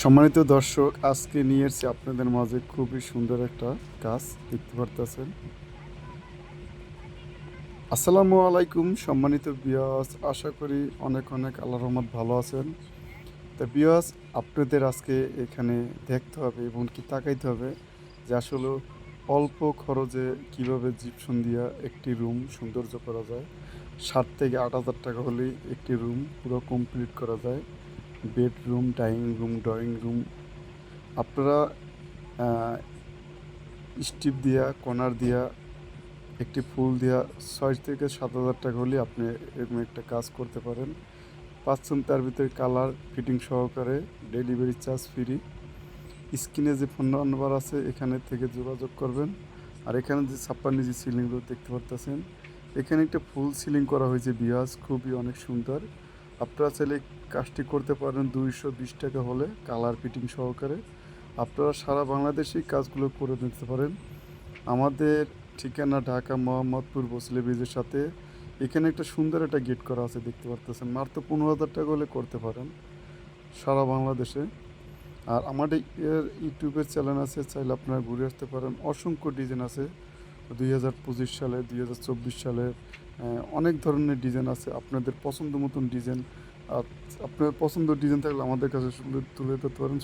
সম্মানিত দর্শক, আজকে নিয়ে এসেছি আপনাদের মাঝে খুবই সুন্দর একটা কাজ দেখতে পারতেছেন। আসসালামু আলাইকুম সম্মানিত বিয়াস আশা করি অনেক অনেক আল্লাহ রহমত ভালো আছেন। তা বিয়াস আপনাদের আজকে এখানে দেখতে হবে এবং কি তাকাইতে হবে যে আসলে অল্প খরচে কীভাবে জিপসন দিয়া একটি রুম সৌন্দর্য করা যায়। সাত থেকে আট হাজার টাকা হলেই একটি রুম পুরো কমপ্লিট করা যায়। Bedroom dining room drawing room আপনারা স্টিপ দিয়া কর্নার দিয়া, একটি ফুল দিয়া ছয় থেকে সাত হাজার টাকা হলে আপনি এরকম একটা কাজ করতে পারেন। পাচ্ছেন তার ভিতরে কালার ফিটিং সহকারে ডেলিভারি চার্জ ফ্রি স্ক্রিনে যে ফোন নাম্বার আছে, এখানে থেকে যোগাযোগ করবেন। আর এখানে যে ছাপ্পান্ন যে সিলিংগুলো দেখতে পারতেছেন, এখানে একটা ফুল সিলিং করা হয়েছে বিয়াজ খুবই অনেক সুন্দর। আপনারা চাইলে কাজটি করতে পারেন দুইশো বিশ টাকা হলে কালার ফিটিং সহকারে। আপনারা সারা বাংলাদেশেই কাজগুলো করে নিতে পারেন। আমাদের ঠিকানা ঢাকা মোহাম্মদপুর বসলে ব্রিজের সাথে। এখানে একটা সুন্দর একটা গেট করা আছে, দেখতে পারতেছেন। মাত্র পনেরো হাজার টাকা হলে করতে পারেন সারা বাংলাদেশে। আর আমাদের ইউটিউবের চ্যানেল আছে, চাইলে আপনারা ঘুরে আসতে পারেন। অসংখ্য ডিজাইন আছে। দুই হাজার পঁচিশ সালে, দুই হাজার চব্বিশ সালে অনেক ধরনের ডিজাইন আছে। আপনাদের পছন্দ মতন ডিজাইন আপনার পছন্দ ডিজাইন থাকলে আমাদের কাছে তুলে ধরতে পারেন।